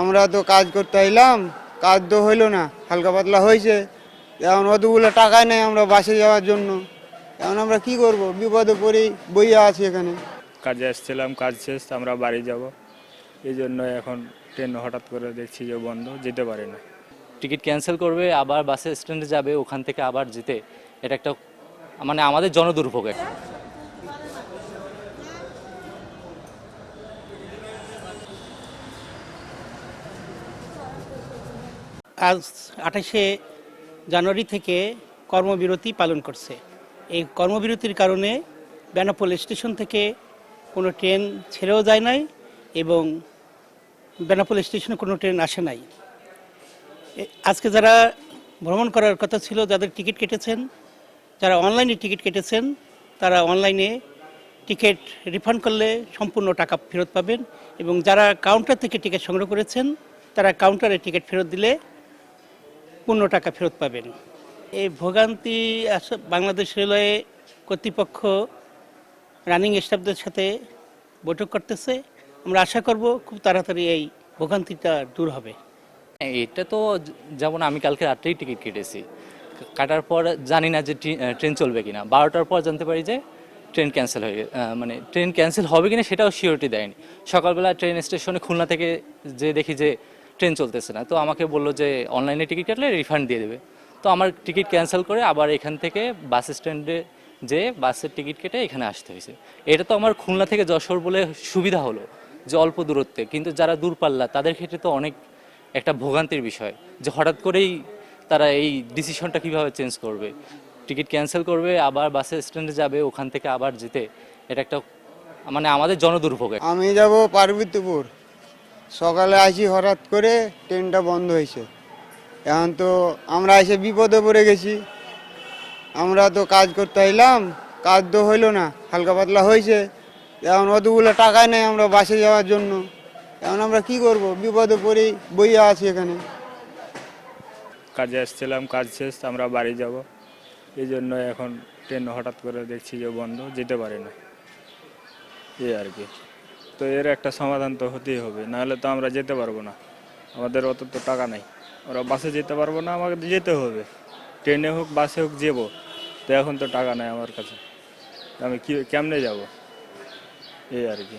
আমরা তো কাজ করতে এলাম কাজ তো হইল না হালকা পাতলা হয়েছে এখন অতগুলো টাকাই নেই আমরা বাসে যাওয়ার জন্য। এখন আমরা কি করব? বিপদে পড়েই বইয়া আছি এখানে। কাজে এসেছিলাম কাজ শেষ আমরা বাড়ি যাব। এই জন্য এখন ট্রেন হঠাৎ করে দেখছি যে বন্ধ যেতে পারি না। টিকিট ক্যান্সেল করবে আবার বাসে স্ট্যান্ডে যাবে ওখান থেকে আবার যেতে। এটা একটা মানে আমাদের জনদুর্ভোগ একটা। আজ আঠাশে জানুয়ারি থেকে কর্মবিরতি পালন করছে। এই কর্মবিরতির কারণে বেনাপোল স্টেশন থেকে কোনো ট্রেন ছেড়েও যায় নাই এবং বেনাপোল স্টেশনে কোনো ট্রেন আসে নাই। আজকে যারা ভ্রমণ করার কথা ছিল, যাদের টিকিট কেটেছেন, যারা অনলাইনে টিকিট কেটেছেন, তারা অনলাইনে টিকিট রিফান্ড করলে সম্পূর্ণ টাকা ফেরত পাবেন এবং যারা কাউন্টার থেকে টিকিট সংগ্রহ করেছেন, তারা কাউন্টারে টিকিট ফেরত দিলে পূর্ণ টাকা ফেরত পাবেন। এই ভোগান্তি বাংলাদেশ রেলওয়ে কর্তৃপক্ষ রানিং স্টাফদের সাথে বৈঠক করতেছে। আমরা আশা করব খুব তাড়াতাড়ি এই ভোগান্তিটা দূর হবে। এটা তো যেমন আমি কালকে রাত্রেই টিকিট কেটেছি। কাটার পর জানি না যে ট্রেন চলবে কিনা। বারোটার পর জানতে পারি যে ট্রেন ক্যান্সেল হয়ে মানে ট্রেন ক্যান্সেল হবে কিনা সেটাও সিওরিটি দেয়নি। সকালবেলা ট্রেন স্টেশনে খুলনা থেকে যে দেখি যে ট্রেন চলতেছে না। তো আমাকে বলল যে, অনলাইনে টিকিট কাটলে রিফান্ড দিয়ে দেবে। তো আমার টিকিট ক্যান্সেল করে আবার এখান থেকে বাস স্ট্যান্ডে যে বাসের টিকিট কেটে এখানে আসতে হয়েছে। এটা তো আমার খুলনা থেকে যশোর বলে সুবিধা হলো যে অল্প দূরত্বে। কিন্তু যারা দূরপাল্লা, তাদের ক্ষেত্রে তো অনেক একটা ভোগান্তির বিষয় যে হঠাৎ করেই তারা এই ডিসিশনটা কীভাবে চেঞ্জ করবে। টিকিট ক্যান্সেল করবে, আবার বাসের স্ট্যান্ডে যাবে, ওখান থেকে আবার যেতে। এটা একটা মানে আমাদের জনদুর্ভোগ আমি যাব পার্বতীপুর। সকালে আসি, হঠাৎ করে ট্রেনটা বন্ধ হয়েছে। এখন তো আমরা এসে বিপদে পড়ে গেছি। আমরা তো কাজ করতে এলাম কাজ তো হইল না, হালকা পাতলা হয়েছে। এখন অতগুলো টাকাই নেই আমরা বাসে যাওয়ার জন্য। এখন আমরা কি করব? বিপদে পড়েই বইয়ে আছি এখানে। কাজে এসেছিলাম কাজ শেষ, আমরা বাড়ি যাব। এই জন্য এখন ট্রেন হঠাৎ করে দেখছি যে বন্ধ, যেতে পারি না। এই আর কি। তো এর একটা সমাধান তো হতেই হবে, নাহলে তো আমরা যেতে পারব না। আমাদের অত তো টাকা নেই। ওরা বাসে যেতে পারব না, আমাকে যেতে হবে। ট্রেনে হোক, বাসে হোক, যাব। তো এখন তো টাকা নেই আমার কাছে। আমি কি, কেমনে যাব? এই আর কি।